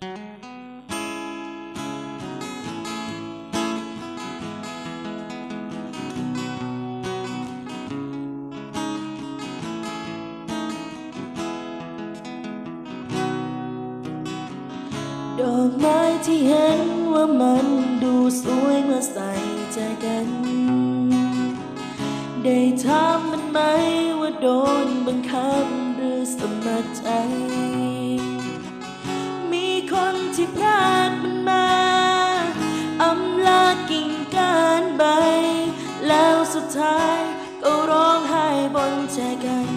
ดอกไม้ที่เห็นว่ามันดูสวยเมื่อใส่ใจกัน ได้ถามมันไหมว่าโดนบังคับหรือสมัครใจ ที่พลาดมันมาอำลากิ่งก้านใบ แล้วสุดท้ายก็ร้องไห้บนใจกัน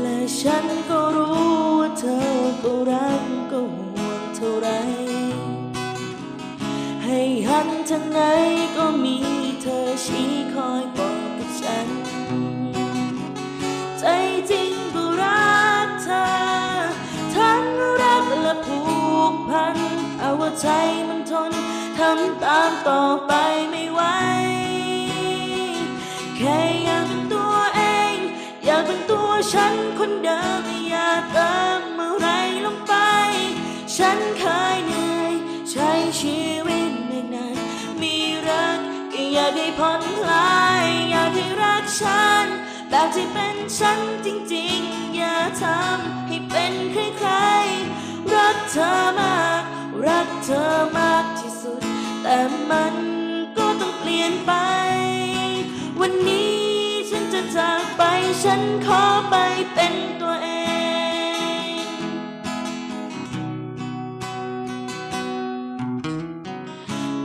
และฉันก็รู้ว่าเธอก็รักก็ห่วงเท่าไร ให้หันทางไหนก็มีเธอชี้คอยบอก ใจมันทนทำตามต่อไปไม่ไหว แค่อยากเป็นตัวเอง อยากเป็นตัวฉันคนเดิมไม่อย่าเติมอะไรลงไป ฉันเคยเหนื่อยใช้ชีวิตไม่นานมีรักก็อยากให้ผ่อนคลาย อยากให้รักฉันแบบที่เป็นฉันจริงๆ อย่าทำให้เป็นใครๆรักเธอมา แต่มันก็ต้องเปลี่ยนไป วันนี้ฉันจะจากไป ฉันขอไปเป็นตัวเอง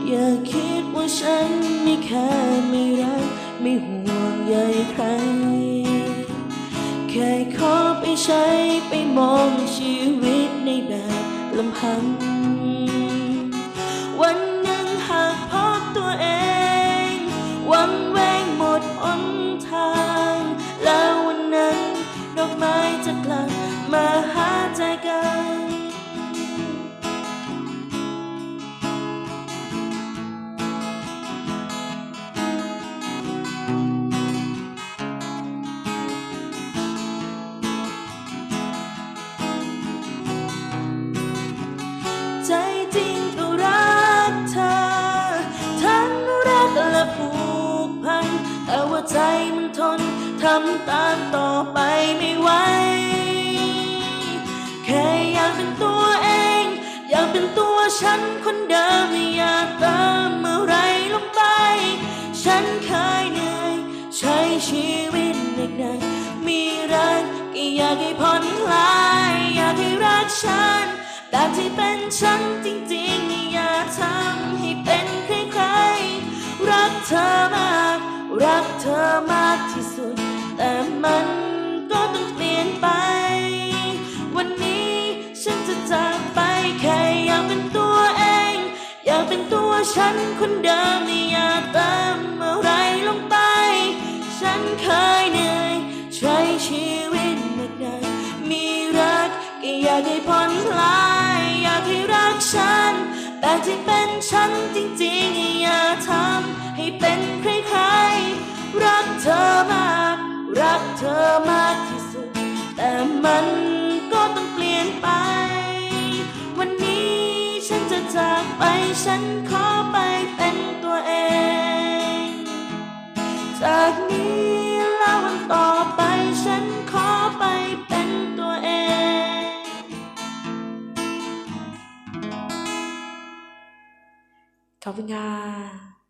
อย่าคิดว่าฉันไม่แค่ไม่รัก ไม่ห่วงใยใคร แค่ขอไปใช้ไปมองชีวิตในแบบลำพังำตามต่อไปไม่ไหว แค่อยากเป็นตัวเอง อยากเป็นตัวฉันคนเดิมไม่อยากเติมอะไรลงไป ฉันเคยเหนื่อยใช้ชีวิตเหนื่อยมีรักก็อยากให้ผ่อนคลาย อยากให้รักฉันแบบที่เป็นฉันจริงๆ อย่าทำให้เป็น อยากให้ผ่อนคลายอยากให้รักฉัน แต่ที่เป็นฉันจริงๆอย่าทำให้เป็นใครๆรักเธอมาก รักเธอมากที่สุด แต่มันก็ต้องเปลี่ยนไป วันนี้ฉันจะจากไปฉันข ขอบคุณค่ะ